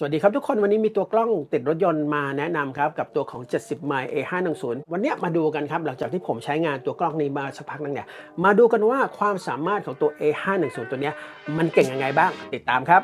สวัสดีครับทุกคนวันนี้มีตัวกล้องติดรถยนต์มาแนะนำครับกับตัวของ 70ไมล์ A510 วันนี้มาดูกันครับหลังจากที่ผมใช้งานตัวกล้องนี้มาสักพักนึงเนี่ยมาดูกันว่าความสามารถของตัว A510 ตัวนี้มันเก่งยังไงบ้างติดตามครับ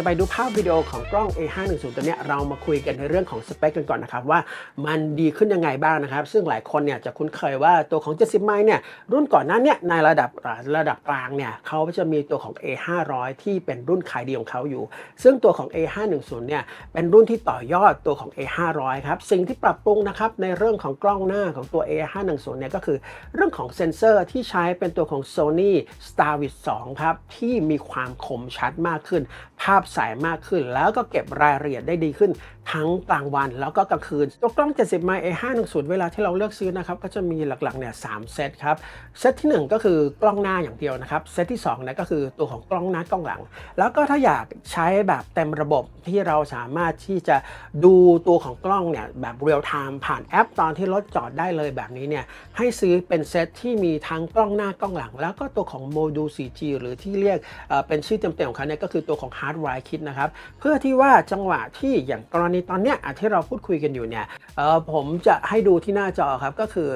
จะไปดูภาพวิดีโอของกล้อง A510 ตัวนี้เรามาคุยกันในเรื่องของสเปคกันก่อนนะครับว่ามันดีขึ้นยังไงบ้างนะครับ ซึ่งหลายคนเนี่ยจะคุ้นเคยว่าตัวของ 70 ไมล์เนี่ยรุ่นก่อนหน้าเนี่ยในระดับระดับกลางเนี่ยเขาจะมีตัวของ A500 ที่เป็นรุ่นขายดีของเขาอยู่ ซึ่งตัวของ A510 เนี่ยเป็นรุ่นที่ต่อยอดตัวของ A500 ครับสิ่งที่ปรับปรุงนะครับในเรื่องของกล้องหน้าของตัว A510 เนี่ยก็คือเรื่องของเซ็นเซอร์ที่ใช้เป็นตัวของ Sony Starvis 2ครับที่มีความคมชัดมากขึ้น ภาพใสมากขึ้น แล้วก็เก็บรายละเอียดได้ดีขึ้น ทั้งกลางวันแล้วก็กลางคืนตัวกล้อง 70 ไมล์ A510 เวลาที่เราเลือกซื้อนะครับก็จะมีหลักๆเนี่ย3เซตครับเซตทีหนึ่1 ก็คือกล้องหน้าอย่างเดียวนะครับเซตที่2นะก็คือตัวของกล้องหน้ากล้องหลัง แล้วก็ถ้าอยากใช้แบบเต็มระบบที่เราสามารถที่จะดูตัวของกล้องเนี่ยแบบเรียลไทม์ผ่านแอปตอนที่รถจอดได้เลยแบบนี้เนี่ยให้ซื้อเป็นเซตที่มีทั้งกล้องหน้ากล้องหลัง แล้วก็ตัวของโมดูล 4G หรือที่เรียกเป็นชื่อเต็มๆของเขาเนี่ยก็คือตัวของ Hard Wire Kit นะครับเพื่อที่ว่าจังหวะที่อย่างกรณีตอนเนี้ยที่เราพูดคุยกันอยู่เนี่ยผมจะให้ดูที่หน้าจอครับก็คือ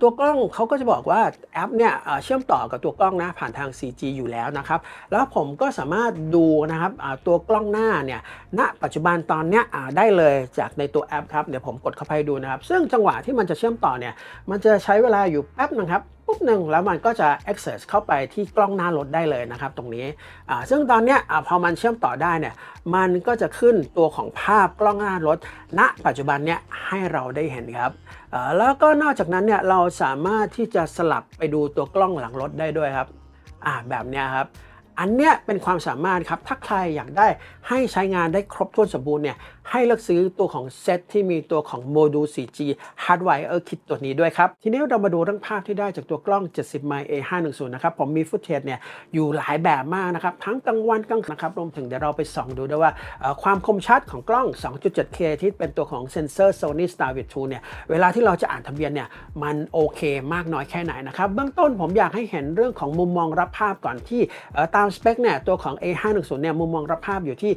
ตัวกล้องเขาก็จะบอกว่าแอปเนี่ยเชื่อมต่อกับตัวกล้องนะผ่านทาง 4G อยู่แล้วนะครับ แล้วผมก็สามารถดูนะครับตัวกล้องหน้าเนี่ยณปัจจุบันตอนเนี้ยได้เลยจากในตัวแอปครับเดี๋ยวผมกดเข้าไปดูนะครับ ซึ่งจังหวะที่มันจะเชื่อมต่อเนี่ยมันจะใช้เวลาอยู่แป๊บนึงครับ ปุ๊บหนึ่งแล้วมันก็จะ access เข้าไปที่กล้องหน้ารถได้เลยนะครับตรงนี้ซึ่งตอนเนี้ยพอมันเชื่อมต่อได้เนี่ยมันก็จะขึ้นตัวของภาพกล้องหน้ารถ ณ ปัจจุบันเนี่ยให้เราได้เห็นครับแล้วก็นอกจากนั้นเนี่ยเราสามารถที่จะสลับไปดูตัวกล้องหลังรถได้ด้วยครับแบบนี้ครับ อันเนี้ยเป็นความสามารถครับ ถ้าใครอยากได้ให้ใช้งานได้ครบถ้วนสมบูรณ์เนี่ยให้เลือกซื้อตัวของเซตที่มีตัวของโมดูล 4G Hardwire Kit ตัวนี้ด้วยครับ ทีนี้เรามาดูเรื่องภาพที่ได้จากตัวกล้อง 70ไมล์ A510 นะครับ ผมมีฟุตเทจเนี่ยอยู่หลายแบบมากนะครับ ทั้งกลางวันกลางคืนนะครับ รวมถึงเดี๋ยวเราไปส่องดูด้วยว่า ความคมชัดของกล้อง 2.7K ที่เป็นตัวของเซนเซอร์ Sony Starvis 2เนี่ยเวลาที่เราจะอ่านทะเบียนเนี่ยมันโอเคมากน้อยแค่ไหนนะครับเบื้องต้นผมอยากให้เห็นเรื่องของมุมมองรับภาพก่อนที่เอ่อตามสเปคเนี่ยตัวของ A510 เนี่ยมุมมองรับภาพอยู่ที่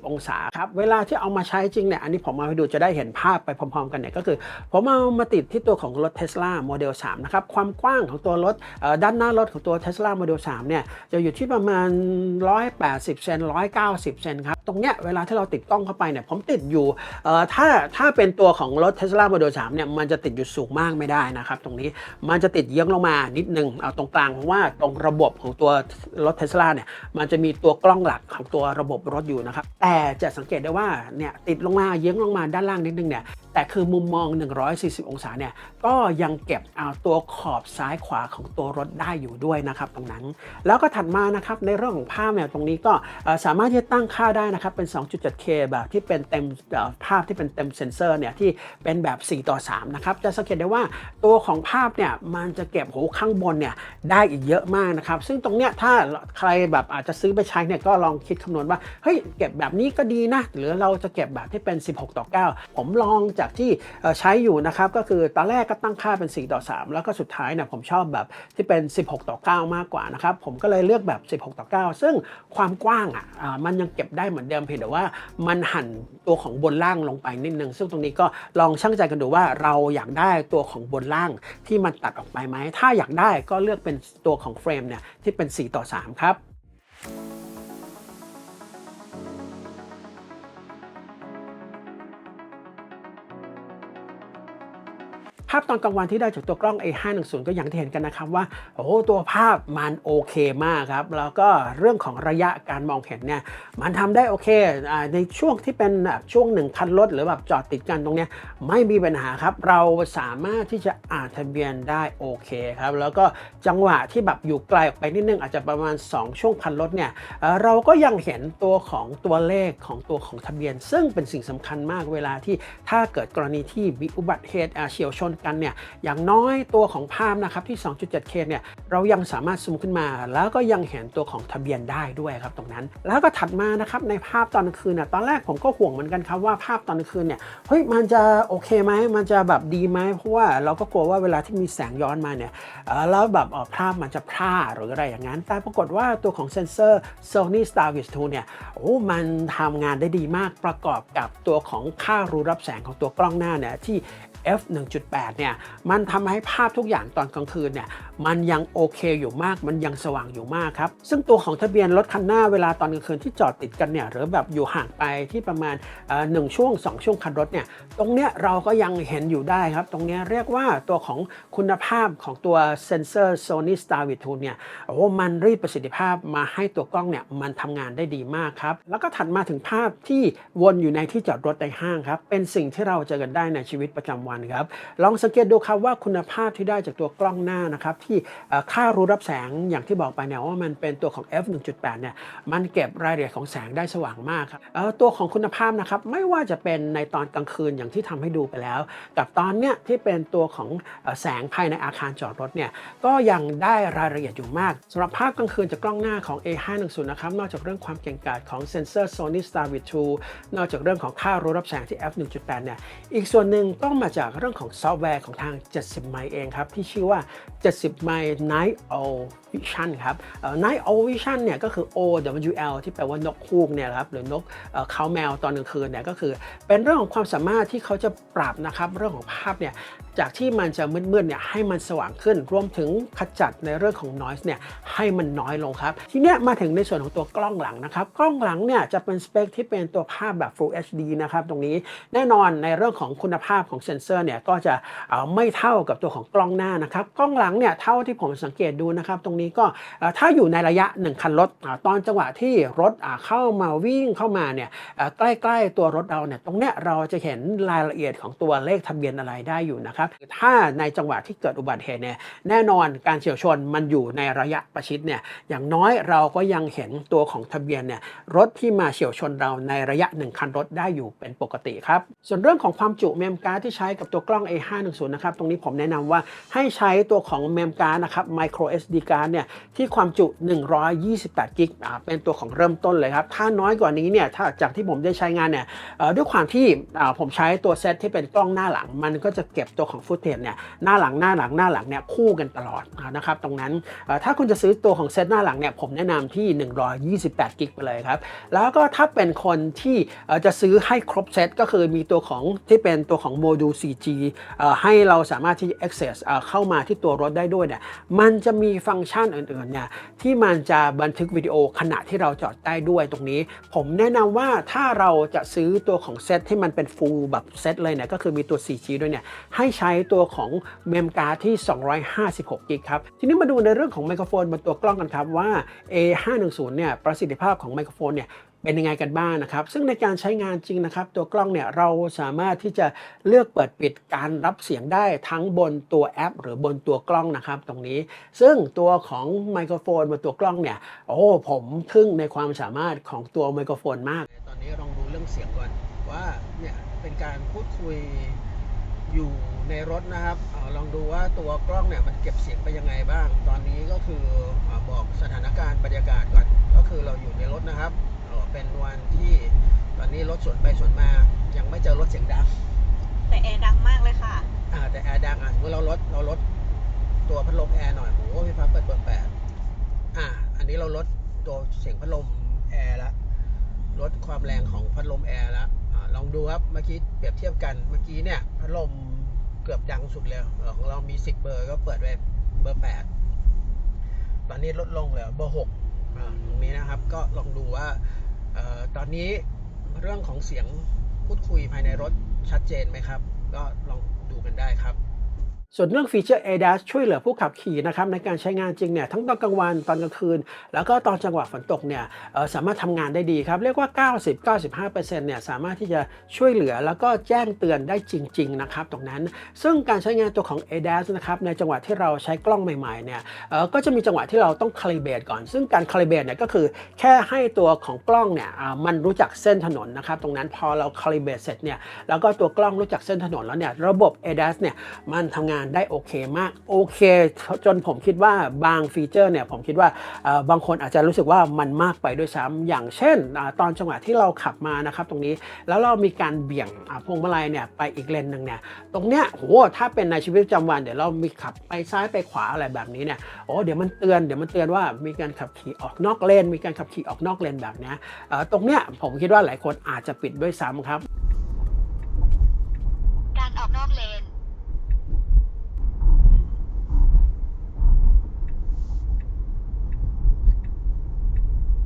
140 องศาครับ เวลาที่เอามาใช้จริงเนี่ยอันนี้ผมมาให้ดูจะได้เห็นภาพไปพร้อมๆกันเนี่ยก็คือ ผมเอามาติดที่ตัวของรถ Tesla Model 3 นะครับ ความกว้างของตัวรถด้านหน้ารถของตัว Tesla Model 3 เนี่ยจะอยู่ที่ประมาณ 180 เซน 190 เซนครับ ตรงเนี้ยเวลาที่เราติดกล้องเข้าไปเนี่ยผมติดอยู่ถ้าถ้าเป็นตัวของรถ Tesla Model 3 เนี่ยมันจะติดอยู่สูงมากไม่ได้นะครับตรงนี้มันจะติดเยื้องลงมานิดนึงเอาตรงกลางเพราะว่าตรงระบบของตัวรถ Tesla เนี่ยมันจะมีตัวกล้องหลักของตัวระบบรถอยู่นะครับ แต่จะสังเกตได้ว่าเนี่ยติดลงมาเยื้องลงมาด้านล่างนิดนึงเนี่ยแต่คือมุมมอง 140 องศาเนี่ยก็ยังเก็บเอาตัวขอบซ้ายขวาของตัวรถได้อยู่ด้วยนะครับตรงนั้น แล้วก็ถัดมานะครับในเรื่องของภาพเนี่ยตรงนี้ก็สามารถที่จะตั้งค่าได้นะครับเป็น 2.7K แบบที่เป็นเต็มภาพที่เป็นเต็มเซนเซอร์เนี่ยที่เป็นแบบ 4 ต่อ 3 นะครับ จะสังเกตได้ว่าตัวของภาพเนี่ยมันจะเก็บโหข้างบนเนี่ยได้อีกเยอะมากนะครับ ซึ่งตรงเนี้ยถ้าาใครแบบอาจจะซื้อไปใช้เนี่ยก็ลองคิดคำนวณว่า เฮ้ยเก็บแบบนี้ก็ดีนะ หรือเราจะเก็บแบบที่เป็น 16 ต่อ 9 ผมลองจากที่ใช้อยู่นะครับก็คือตอนแรกก็ตั้งค่าเป็น 4 ต่อ 3 แล้วก็สุดท้ายเนี่ยผมชอบแบบที่เป็น 16 ต่อ 9 มากกว่านะครับผมก็เลยเลือกแบบ 16 ต่อ 9 ซึ่งความกว้างอะอ่ามันยังเก็บได้เหมือนเดิมเพียงแต่ว่ามันหั่นตัวของบนล่างลงไปนิดนึงซึ่งตรงนี้ก็ลองชั่งใจกันดูว่าเราอยากได้ตัวของบนล่างที่มันตัดออกไปไหมถ้าอยากได้ก็เลือกเป็นตัวของเฟรมเนี่ยที่เป็น 4ต่อ 3 ครับาพตอนกลางวันที่ได้จากตัวกล้อง A510 ก็อย่างที่เห็นกันนะครับว่าโอ้ตัวภาพมันโอเคมากครับ แล้วก็เรื่องของระยะการมองเห็นเนี่ยมันทำได้โอเคในช่วงที่เป็นช่วงหนึ่งคันรถหรือแบบจอดติดกันตรงเนี้ยไม่มีปัญหาครับ เราสามารถที่จะอ่านทะเบียนได้โอเคครับ แล้วก็จังหวะที่แบบอยู่ไกลออกไปนิดนึงอาจจะประมาณ 2 ช่วงคันรถเนี่ยเราก็ยังเห็นตัวของตัวเลขของตัวของทะเบียน ซึ่งเป็นสิ่งสำคัญมากเวลาที่ถ้าเกิดกรณีที่มีอุบัติเหตุเฉียวชนกันเนี่ยอย่างน้อยตัวของภาพนะครับที่ 2.7K เนี่ยเรายังสามารถซูมขึ้นมา แล้วก็ยังเห็นตัวของทะเบียนได้ด้วยครับตรงนั้น แล้วก็ถัดมานะครับในภาพตอนกลางคืนน่ะตอนแรกผมก็ห่วงเหมือนกันครับว่าภาพตอนกลางคืนเนี่ยเฮ้ยมันจะโอเคไหมมันจะแบบดีไหมเพราะว่าเราก็กลัวว่าเวลาที่มีแสงย้อนมาเนี่ยแล้วแบบภาพมันจะพร่าหรืออะไรอย่างนั้น แต่ปรากฏว่าตัวของเซนเซอร์ Sony Starvis 2เนี่ยโอ้มันทำงานได้ดีมากประกอบกับตัวของค่ารูรับแสงของตัวกล้องหน้าเนี่ยที่ f 1.8เนี่ยมันทำให้ภาพทุกอย่างตอนกลางคืนเนี่ยมันยังโอเคอยู่มากมันยังสว่างอยู่มากครับ ซึ่งตัวของทะเบียนรถคันหน้าเวลาตอนกลางคืนที่จอดติดกันเนี่ยหรือแบบอยู่ห่างไปที่ประมาณหนึ่งช่วง 2 ช่วงคันรถเนี่ยตรงเนี้ยเราก็ยังเห็นอยู่ได้ครับ ตรงเนี้ยเรียกว่าตัวของคุณภาพของตัวเซนเซอร์ Sony Starvis 2เนี่ยโอ้มันรีดประสิทธิภาพมาให้ตัวกล้องเนี่ยมันทำงานได้ดีมากครับ แล้วก็ถัดมาถึงภาพที่วนอยู่ในที่จอดรถในห้างครับเป็นสิ่งที่เราเจอกันได้ในชีวิตประจำวันครับลองสังเกตดูครับว่าคุณภาพที่ได้จากตัวกล้องหน้านะครับที่ค่ารู้รับแสงอย่างที่บอกไปเนี่ยว่ามันเป็นตัวของ f 1.8เนี่ยมันเก็บรายละเอียดของแสงได้สว่างมากครับตัวของคุณภาพนะครับไม่ว่าจะเป็นในตอนกลางคืนอย่างที่ทำให้ดูไปแล้ว กับตอนเนี้ยที่เป็นตัวของแสงภายในอาคารจอดรถเนี่ยก็ยังได้รายละเอียดอยู่มากสำหรับภาพกลางคืนจากกล้องหน้าของ A510 นะครับนอกจากเรื่องความเก่งกาจของเซนเซอร์ Sony Starvis 2นอกจากเรื่องของค่ารู้รับแสงที่ f 1.8เนี่ยอีกส่วนหนึ่งก็มาจากเรื่องของซอฟต์แวร์ของทาง 70 ไมล์เองครับ ที่ชื่อว่า 70 ไมล์ Night Owl Vision ครับ Night Owl Vision เนี่ยก็คือ OWL ที่แปลว่านกฮูกเนี่ยครับหรือนกเขาแมวตอนกลางคืนเนี่ยก็คือ เป็นเรื่องของความสามารถที่เขาจะปรับนะครับเรื่องของภาพเนี่ยจากที่มันจะมืดๆเนี่ยให้มันสว่างขึ้น รวมถึงขจัดในเรื่องของ noise เนี่ยให้มันน้อยลงครับ ทีนี้มาถึงในส่วนของตัวกล้องหลังนะครับ กล้องหลังเนี่ยจะเป็นสเปคที่เป็นตัวภาพแบบ Full HD นะครับ ตรงนี้แน่นอนในเรื่องของคุณภาพของเซนเซอร์เนี่ยก็จะไม่เท่ากับตัวของกล้องหน้านะครับ กล้องหลังเนี่ยเท่าที่ผมสังเกตดูนะครับตรงนี้ก็ถ้าอยู่ในระยะ 1 คันรถตอนจังหวะที่รถเข้ามาวิ่งเข้ามาเนี่ยใกล้ๆตัวรถเราเนี่ยตรงเนี้ยเราจะเห็นรายละเอียดของตัวเลขทะเบียนอะไรได้อยู่นะครับถ้าในจังหวะที่เกิดอุบัติเหตุเนี่ยแน่นอนการเฉียวชนมันอยู่ในระยะประชิดเนี่ยอย่างน้อยเราก็ยังเห็นตัวของทะเบียนเนี่ยรถที่มาเฉียวชนเราในระยะ 1 คันรถได้อยู่เป็นปกติครับ ส่วนเรื่องของความจุเมมการ์ดที่ใช้กับตัวกล้อง A510 นะครับตรงนี้ผมแนะนำว่าให้ใช้ตัวของเมมการ์ดนะครับ micro SD card เนี่ยที่ความจุ 128 กิกเป็นตัวของเริ่มต้นเลยครับ ถ้าน้อยกว่านี้เนี่ยถ้าจากที่ผมได้ใช้งานเนี่ยด้วยความที่ผมใช้ตัวเซตที่เป็นกล้องหน้าหลัง มันก็จะเก็บตัวของฟุตเทจเนี่ยหน้าหลังหน้าหลังหน้าหลังเนี่ยคู่กันตลอดนะครับตรงนั้นถ้าคุณจะซื้อตัวของเซตหน้าหลังเนี่ยผมแนะนำที่ 128 กิกไปเลยครับ แล้วก็ถ้าเป็นคนที่จะซื้อให้ครบเซตก็คือมีตัวของที่เป็นตัวของโมดูล 4G ให้เราสามารถที่ access เอ่อเข้ามาที่ตัวรถได้ด้วยเนี่ยมันจะมีฟังก์ชันอื่นๆเนี่ยที่มันจะบันทึกวิดีโอขณะที่เราจอดได้ด้วยตรงนี้ ผมแนะนำว่าถ้าเราจะซื้อตัวของเซตที่มันเป็นฟูลแบบเซตเลยเนี่ยก็คือมีตัว 4G ด้วยเนี่ยให้ใช้ตัวของเมมการ์ดที่ 256กิกครับทีนี้มาดูในเรื่องของไมโครโฟนบนตัวกล้องกันครับว่า A510 เนี่ยประสิทธิภาพของไมโครโฟนเนี่ย เป็นยังไงกันบ้างนะครับ ซึ่งในการใช้งานจริงนะครับ ตัวกล้องเนี่ยเราสามารถที่จะเลือกเปิดปิดการรับเสียงได้ทั้งบนตัวแอป หรือบนตัวกล้องนะครับตรงนี้ ซึ่งตัวของไมโครโฟนบนตัวกล้องเนี่ยโอ้ผมทึ่งในความสามารถของตัวไมโครโฟนมาก ตอนนี้ลองดูเรื่องเสียงก่อนว่าเนี่ยเป็นการพูดคุยอยู่ในรถนะครับอลองดูว่าตัวกล้องเนี่ยมันเก็บเสียงไปยังไงบ้าง ตอนนี้ก็คืออบอกสถานการณ์บรรยากาศก่อน ก็คือเราอยู่ในรถนะครับ เอ่อเป็นวันที่ตอนนี้รถสวนไปสวนมายังไม่เจอรถเสียงดัง แต่แอร์ดังมากเลยค่ะ อ่าแต่แอร์ดังอะสมมติเราลดเราลดตัวพัดลมแอร์หน่อยโอ้โหพี่พัดเปิดเบอร์แปดอ่า อันนี้เราลดตัวเสียงพัดลมแอร์ละลดความแรงของพัดลมแอร์ละอ่าลองดูครับเมื่อกี้เปรียบเทียบกันเมื่อกี้เนี่ยพัดลมเกือบดังสุดเลยเออของเรามี10เบอร์ก็เปิดไว้เบอร์8ตอนนี้ลดลงเหลือเบอร์6อ่าตรงนี้นะครับก็ลองดูว่าเอ่อ ตอนนี้เรื่องของเสียงพูดคุยภายในรถชัดเจนไหมครับ ก็ลองดูกันได้ครับ ส่วนเรื่องฟีเจอร์ ADAS ช่วยเหลือผู้ขับขี่นะครับในการใช้งานจริงเนี่ยทั้งตอนกลางวันตอนกลางคืน แล้วก็ตอนจังหวะฝนตกเนี่ยสามารถทำงานได้ดีครับ เรียกว่า 90-95%เนี่ยสามารถที่จะช่วยเหลือแล้วก็แจ้งเตือนได้จริง ๆ นะครับ ตรงนั้น ซึ่งการใช้งานตัวของ ADAS นะครับในจังหวะที่เราใช้กล้องใหม่ ๆ เนี่ยก็จะมีจังหวะที่เราต้องคาลิเบตก่อน ซึ่งการคาลิเบตเนี่ยก็คือแค่ให้ตัวของกล้องเนี่ยมันรู้จักเส้นถนนนะครับตรงนั้นพอเราคาลิเบตเสร็จเนี่ยแล้วก็ตัวกล้องรู้จักเส้นถนนแล้วเนี่ยระบบ ADAS เนี่ยมันทำงานได้โอเคมากโอเค จนผมคิดว่าบางฟีเจอร์เนี่ยผมคิดว่าบางคนอาจจะรู้สึกว่ามันมากไปด้วยซ้ำอย่างเช่น ตอนจังหวะที่เราขับมานะครับตรงนี้แล้วเรามีการเบี่ยงพวงมาลัยเนี่ยไปอีกเลนหนึ่งเนี่ยตรงเนี้ยโหถ้าเป็นในชีวิตประจำวันเดี๋ยวเรามีขับไปซ้ายไปขวาอะไรแบบนี้เนี่ยโอ้เดี๋ยวมันเตือนเดี๋ยวมันเตือนว่ามีการขับขี่ออกนอกเลน มีการขับขี่ออกนอกเลนแบบเนี้ยตรงเนี้ยผมคิดว่าหลายคนอาจจะปิดด้วยซ้ำครับ การออกนอกเลน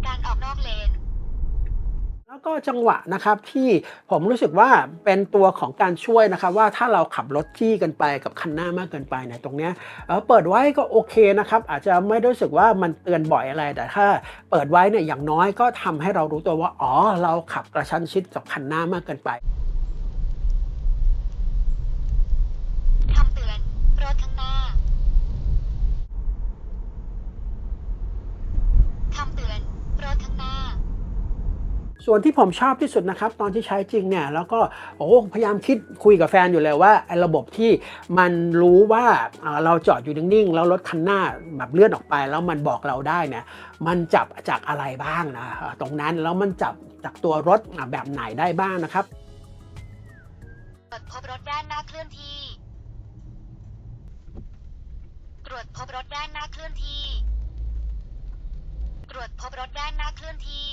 การออกนอกเลน แล้ว ก็จังหวะนะครับที่ผมรู้สึกว่าเป็นตัวของการช่วยนะครับว่าถ้าเราขับรถจี้กันไปกับคันหน้ามากเกินไปเนี่ยตรงเนี้ยเเปิดไว้ก็โอเคนะครับอาจจะไม่รู้สึกว่ามันเตือนบ่อยอะไรแต่ถ้าเปิดไว้เนี่ยอย่างน้อยก็ทำให้เรารู้ตัวว่าอ๋อเราขับกระชั้นชิดกับคันหน้ามากเกินไป คำเตือน รถข้างหน้า คำเตือน รถข้างหน้า ส่วนที่ผมชอบที่สุดนะครับ ตอนที่ใช้จริงเนี่ย แล้วก็โอ้พยายามคิดคุยกับแฟนอยู่เลยว่าไอ้ระบบที่มันรู้ว่าเราจอดอยู่นิ่งๆ แล้วรถคันหน้าแบบเลื่อนออกไป แล้วมันบอกเราได้เนี่ยมันจับจากอะไรบ้างนะตรงนั้นแล้วมันจับจากตัวรถแบบไหนได้บ้างนะครับตรวจพบรถด้านหน้าเคลื่อนที่ ตรวจพบรถด้านหน้าเคลื่อนที่ ตรวจพบรถด้านหน้าเคลื่อนที่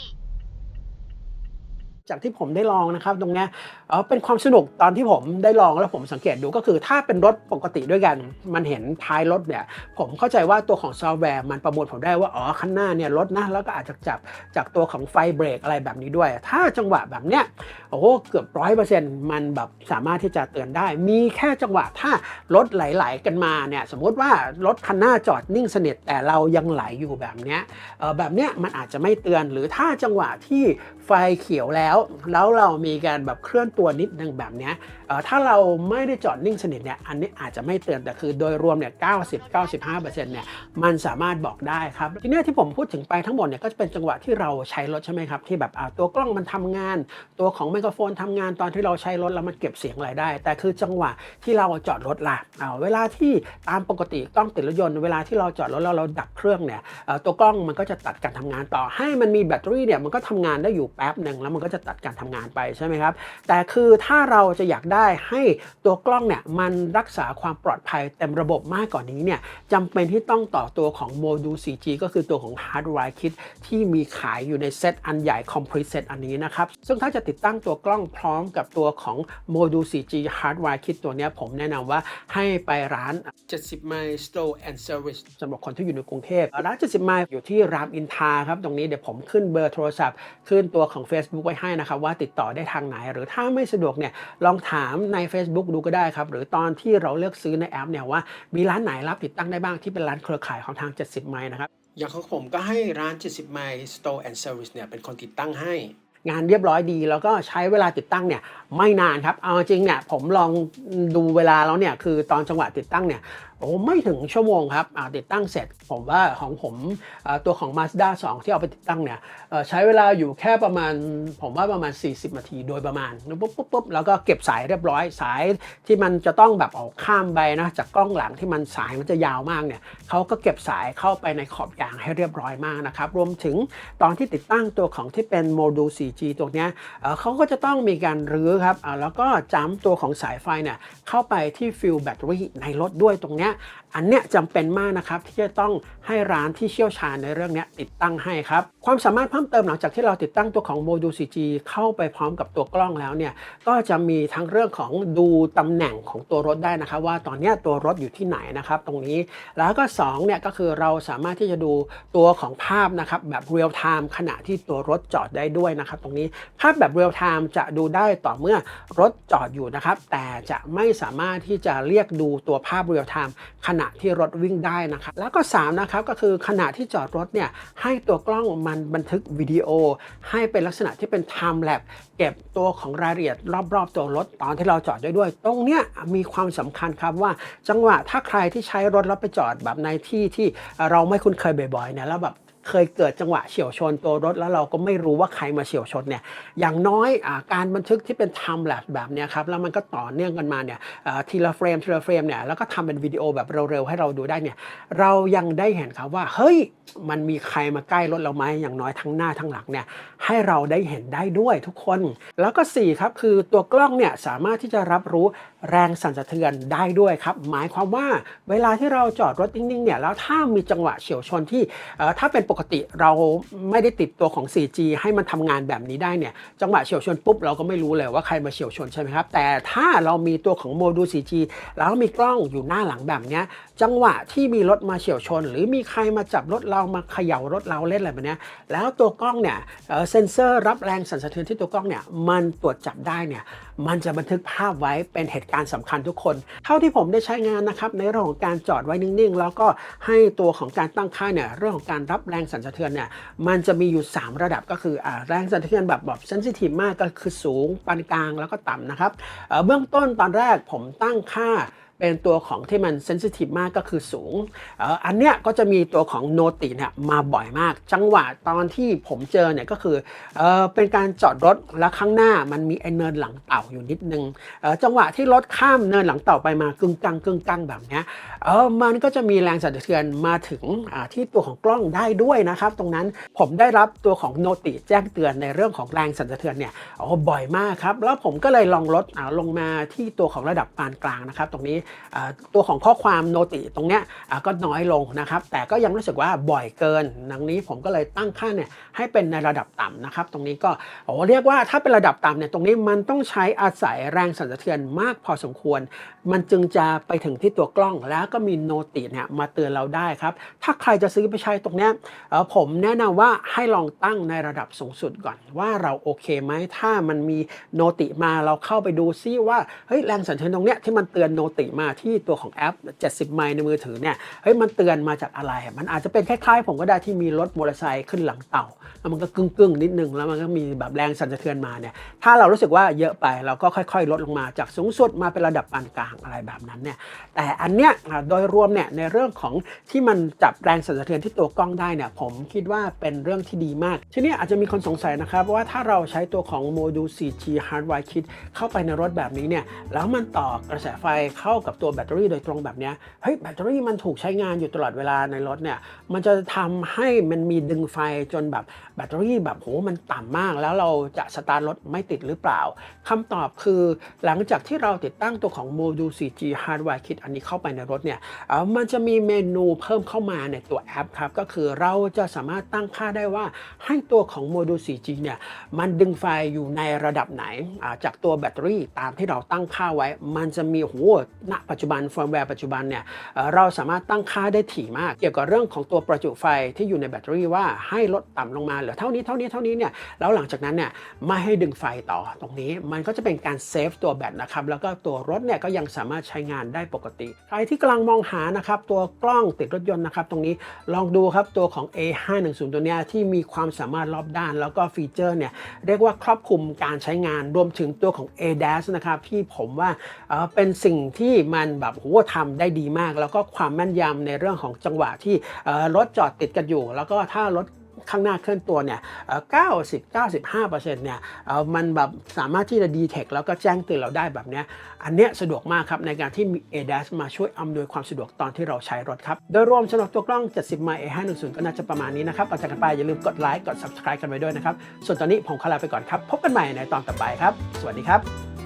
จากที่ผมได้ลองนะครับตรงนี้เออเป็นความสนุกตอนที่ผมได้ลองแล้วผมสังเกตดูก็คือถ้าเป็นรถปกติด้วยกัน มันเห็นท้ายรถเนี่ยผมเข้าใจว่าตัวของซอฟต์แวร์มันประมวลผมได้ว่าอ๋อข้างหน้าเนี่ยรถนะแล้วก็อาจจะจับจากตัวของไฟเบรกอะไรแบบนี้ด้วย ถ้าจังหวะแบบเนี้ยโอ้โหเกือบร้อยเปอร์เซ็นต์มันแบบสามารถที่จะเตือนได้ มีแค่จังหวะถ้ารถไหลๆกันมาเนี่ยสมมติว่ารถคันหน้าจอดนิ่งสนิทแต่เรายังไหลอยู่แบบเนี้ยเอ่อแบบเนี้ยมันอาจจะไม่เตือนหรือถ้าจังหวะที่ไฟเขียวแล้วแล้วเรามีการแบบเคลื่อนตัวนิดนึงแบบนี้ถ้าเราไม่ได้จอดนิ่งสนิทเนี่ยอันนี้อาจจะไม่เตือนแต่คือโดยรวมเนี่ย90-95%เนี่ยมันสามารถบอกได้ครับทีนี้ที่ผมพูดถึงไปทั้งหมดเนี่ยก็จะเป็นจังหวะที่เราใช้รถใช่ไหมครับที่แบบตัวกล้องมันทำงาน ตัวของไมโครโฟนทำงานตอนที่เราใช้รถแล้วมันเก็บเสียงอะไรได้ แต่คือจังหวะที่เราจอดรถล่ะเวลาที่ตามปกติกล้องติดรถยนต์เวลาที่เราจอดรถแล้วเราดับเครื่องเนี่ยตัวกล้องมันก็จะตัดการทำงานต่อให้มันมีแบตเตอรี่เนี่ยมันก็ทำงานได้อยู่แป๊บหนึ่งแล้วมันก็จะตัดการทำงานไปใช่ไหมครับ แต่คือถ้าเราจะอยากได้ให้ตัวกล้องเนี่ยมันรักษาความปลอดภัยเต็มระบบมากกว่านนี้เนี่ยจำเป็นที่ต้องต่อตัวของโมดูล 4G ก็คือตัวของ Hardwire Kit ที่มีขายอยู่ในเซตอันใหญ่ Complete Set อันนี้นะครับ ซึ่งถ้าจะติดตั้งตัวกล้องพร้อมกับตัวของโมดูล 4G Hardwire Kit ตัวเนี้ยผมแนะนำว่าให้ไปร้าน 70 Mile Store and Service สำหรับคนที่อยู่ในกรุงเทพร้าน 70 Mile อยู่ที่รามอินทราครับ ตรงนี้เดี๋ยวผมขึ้นเบอร์โทรศัพท์ ขึ้นตัวของ Facebook ไว้ให้นะครับว่าติดต่อได้ทางไหน หรือถ้าไม่สะดวกเนี่ยลองถามใน Facebook ดูก็ได้ครับ หรือตอนที่เราเลือกซื้อในแอปเนี่ยว่ามีร้านไหนรับติดตั้งได้บ้างที่เป็นร้านเครือข่ายของทาง 70 Mile นะครับอย่างของผมก็ให้ร้าน 70 Mile Store and Service เนี่ยเป็นคนติดตั้งให้งานเรียบร้อยดีแล้วก็ใช้เวลาติดตั้งเนี่ยไม่นานครับ เอาจริงเนี่ยผมลองดูเวลาแล้วเนี่ยคือตอนจังหวะติดตั้งเนี่ย โอ้ไม่ถึงชั่วโมงครับติดตั้งเสร็จผมว่าของผมตัวของ Mazda 2 ที่เอาไปติดตั้งเนี่ยใช้เวลาอยู่แค่ประมาณ ผมว่าประมาณ 40 นาทีโดยประมาณปุ๊บปุ๊บปุ๊บแล้วก็เก็บสายเรียบร้อยสายที่มันจะต้องแบบออกข้ามไปนะจากกล้องหลังที่มันสายมันจะยาวมากเนี่ยเขาก็เก็บสายเข้าไปในขอบยางให้เรียบร้อยมากนะครับรวมถึงตอนที่ติดตั้งตัวของที่เป็นโมดูล 4G ตัวเนี้ยเขาก็จะต้องมีการรื้อครับแล้วก็จ้ำตัวของสายไฟเนี่ยเข้าไปที่ฟิลแบตเตอรี่ในรถด้วยตรงเนี้ยนี้ยอันเนี้ยจำเป็นมากนะครับที่จะต้องให้ร้านที่เชี่ยวชาญในเรื่องนี้ติดตั้งให้ครับ ความสามารถเพิ่มเติมหลังจากที่เราติดตั้งตัวของโมดูล 4G เข้าไปพร้อมกับตัวกล้องแล้วเนี่ยก็จะมีทั้งเรื่องของดูตำแหน่งของตัวรถได้นะครับ ว่าตอนนี้ตัวรถอยู่ที่ไหนนะครับตรงนี้แล้วก็2เนี่ยก็คือเราสามารถที่จะดูตัวของภาพนะครับแบบเรียลไทม์ขณะที่ตัวรถจอดได้ด้วยนะครับตรงนี้ภาพแบบเรียลไทม์จะดูได้ต่อเมื่อรถจอดอยู่นะครับแต่จะไม่สามารถที่จะเรียกดูตัวภาพเรียลไทม์ขณะที่รถวิ่งได้นะครับแล้วก็3นะครับก็คือขณะที่จอดรถเนี่ยให้ตัวกล้องมันบันทึกวิดีโอ ให้เป็นลักษณะที่เป็น time lapse เก็บตัวของรายละเอียดรอบๆ ตัวรถตอนที่เราจอดได้ด้วย ตรงเนี้ยมีความสำคัญครับว่าจังหวะถ้าใครที่ใช้รถแล้วไปจอดแบบในที่ที่เราไม่คุ้นเคยบ่อยๆเนี่ยแล้วแบบ เคยเกิดจังหวะเฉียวชนตัวรถ แล้วเราก็ไม่รู้ว่าใครมาเฉียวชนเนี่ยอย่างน้อยอการบันทึกที่เป็น time lapse แบบนี้ครับแล้วมันก็ต่อเนื่องกันมาเนี่ยทีละเฟรมทีละเฟรมเนี่ยแล้วก็ทำเป็นวิดีโอแบบเร็วๆให้เราดูได้เนี่ยเรายังได้เห็นครับว่าเฮ้ยมันมีใครมาใกล้รถเราไหมอย่างน้อยทั้งหน้าทั้งหลังเนี่ยให้เราได้เห็นได้ด้วยทุกคน แล้วก็4ครับคือตัวกล้องเนี่ยสามารถที่จะรับรู้แรงสั่นสะเทือนได้ด้วยครับ หมายความว่าเวลาที่เราจอดรถนิ่งๆเนี่ยแล้วถ้ามีจังหวะเฉียวชนที่ถ้าเป็นปกติเราไม่ได้ติดตัวของ 4G ให้มันทำงานแบบนี้ได้เนี่ย จังหวะเฉียวชนปุ๊บเราก็ไม่รู้เลยว่าใครมาเฉียวชนใช่ไหมครับ แต่ถ้าเรามีตัวของโมดูล 4G แล้วมีกล้องอยู่หน้าหลังแบบนี้จังหวะที่มีรถมาเฉียวชน หรือมีใครมาจับรถเรามาเขย่ารถเราเล่นอะไรแบบนี้แล้วตัวกล้องเนี่ยเซนเซอร์รับแรงสั่นสะเทือนที่ตัวกล้องเนี่ยมันตรวจจับได้เนี่ยมันจะบันทึกภาพไว้เป็นเหตุการณ์สำคัญทุกคน เท่าที่ผมได้ใช้งานนะครับในเรื่องของการจอดไว้นิ่งๆ แล้วก็ให้ตัวของการตั้งค่าเนี่ยเรื่องของการรับแรงสั่นสะเทือนเนี่ยมันจะมีอยู่ 3 ระดับก็คืออแรงสั่นสะเทือนแบบแบบเซนซิทีฟมากก็คือสูงปานกลางแล้วก็ต่ำนะครับเบื้องต้นตอนแรกผมตั้งค่า เป็นตัวของที่มันเซนซิทีฟมากก็คือสูงอันเนี้ยก็จะมีตัวของโนติเนี่ยมาบ่อยมาก จังหวะตอนที่ผมเจอเนี่ยก็คือเออเป็นการจอดรถแล้วข้างหน้ามันมีไอเนินหลังเต่าอยู่นิดนึงจังหวะที่รถข้ามเนินหลังเต่าไปมากึ่งกลางกึ่งกลางแบบเนี้ยเออมันก็จะมีแรงสั่นสะเทือนมาถึงที่ตัวของกล้องได้ด้วยนะครับ ตรงนั้นผมได้รับตัวของโนติแจ้งเตือนในเรื่องของแรงสั่นสะเทือนเนี่ยโอ้บ่อยมากครับ แล้วผมก็เลยลองลดลงมาที่ตัวของระดับปานกลางนะครับ ตรงนี้ตัวของข้อความโนติตรงเนี้ยก็น้อยลงนะครับ แต่ก็ยังรู้สึกว่าบ่อยเกินดังนี้ผมก็เลยตั้งค่าเนี่ยให้เป็นในระดับต่ำนะครับ ตรงนี้ก็โอ้เรียกว่าถ้าเป็นระดับต่ำเนี่ยตรงนี้มันต้องใช้อาศัยแรงสั่นสะเทือนมากพอสมควร มันจึงจะไปถึงที่ตัวกล้อง แล้วก็มีโนติเนี่ยมาเตือนเราได้ครับ ถ้าใครจะซื้อไปใช้ตรงเนี้ยผมแนะนำว่าให้ลองตั้งในระดับสูงสุดก่อน ว่าเราโอเคไหมถ้ามันมีโนติมาเราเข้าไปดูซิว่าเฮ้ยแรงสั่นสะเทือนตรงเนี้ยที่มันเตือนโนติมาที่ตัวของแอป 70 ไมล์ในมือถือเนี่ยเฮ้ยมันเตือนมาจากอะไร มันอาจจะเป็นคล้ายๆผมก็ได้ที่มีรถมอเตอร์ไซค์ขึ้นหลังเต่า แล้วมันก็กึ่งๆ นิดนึง แล้วมันก็มีแบบแรงสั่นสะเทือนมาเนี่ยถ้าเรารู้สึกว่าเยอะไปเราก็ค่อยๆ ลดลงมาจากสูงสุดมาเป็นระดับปานกลางอะไรแบบนั้นเนี่ยแต่อันเนี้ยอ่าโดยรวมเนี่ยในเรื่องของที่มันจับแรงสั่นสะเทือนที่ตัวกล้องได้เนี่ยผมคิดว่าเป็นเรื่องที่ดีมาก ทีนี้อาจจะมีคนสงสัยนะครับว่าถ้าเราใช้ตัวของโมดูล 4G Hardwire Kit เข้าไปในรถแบบนี้เนี่ยแล้วมันต่อกระแสไฟเข้ากับตัวแบตเตอรี่โดยตรงแบบนี้เฮ้ยแบตเตอรี่มันถูกใช้งานอยู่ตลอดเวลาในรถเนี่ยมันจะทำให้มันมีดึงไฟจนแบบแบตเตอรี่แบบโหมันต่ำมาก แล้วเราจะสตาร์ทรถไม่ติดหรือเปล่าคำตอบคือหลังจากที่เราติดตั้งตัวของโมดูล 4G Hardwire Kit อันนี้เข้าไปในรถเนี่ยเออมันจะมีเมนูเพิ่มเข้ามาในตัวแอปครับก็คือเราจะสามารถตั้งค่าได้ว่าให้ตัวของโมดูล 4G เนี่ยมันดึงไฟอยู่ในระดับไหน จากตัวแบตเตอรี่ตามที่เราตั้งค่าไว้ มันจะมีโหณปัจจุบันเฟิร์มแวร์ปัจจุบันเนี่ยเราสามารถตั้งค่าได้ถี่มาก เกี่ยวกับเรื่องของตัวประจุไฟที่อยู่ในแบตเตอรี่ว่าให้ลดต่ำลงมาเหลือเท่านี้เท่านี้เท่านี้เนี่ยแล้วหลังจากนั้นเนี่ยไม่ให้ดึงไฟต่อตรงนี้มันก็จะเป็นการเซฟตัวแบตนะครับแล้วก็ตัวรถเนี่ยก็ยังสามารถใช้งานได้ปกติใครที่กำลังมองหานะครับตัวกล้องติดรถยนต์นะครับตรงนี้ลองดูครับตัวของ A510 ตัวเนี้ยที่มีความสามารถรอบด้าน แล้วก็ฟีเจอร์เนี่ยเรียกว่าครอบคลุมการใช้งานรวมถึงตัวของ ADAS นะครับที่ผมว่าเอ่อเป็นสิ่งที่มันแบบโหทำได้ดีมาก แล้วก็ความแม่นยำในเรื่องของจังหวะที่รถจอดติดกันอยู่ แล้วก็ถ้ารถข้างหน้าเคลื่อนตัวเนี่ยเอ่อ90 95%เนี่ยเอ่อมันแบบสามารถที่จะดีเทคแล้วก็แจ้งเตือนเราได้แบบเนี้ยอันเนี้ยสะดวกมากครับในการที่มี ADAS มาช่วยอำนวยความสะดวกตอนที่เราใช้รถครับ โดยรวมสำหรับตัวกล้อง 70ไมล์ A510 ก็น่าจะประมาณนี้นะครับก่อนจากกันไปอย่าลืมกดไลค์กด subscribe กันไว้ด้วยนะครับ ส่วนตอนนี้ผมขอลาไปก่อนครับ พบกันใหม่ในตอนต่อไปครับ สวัสดีครับ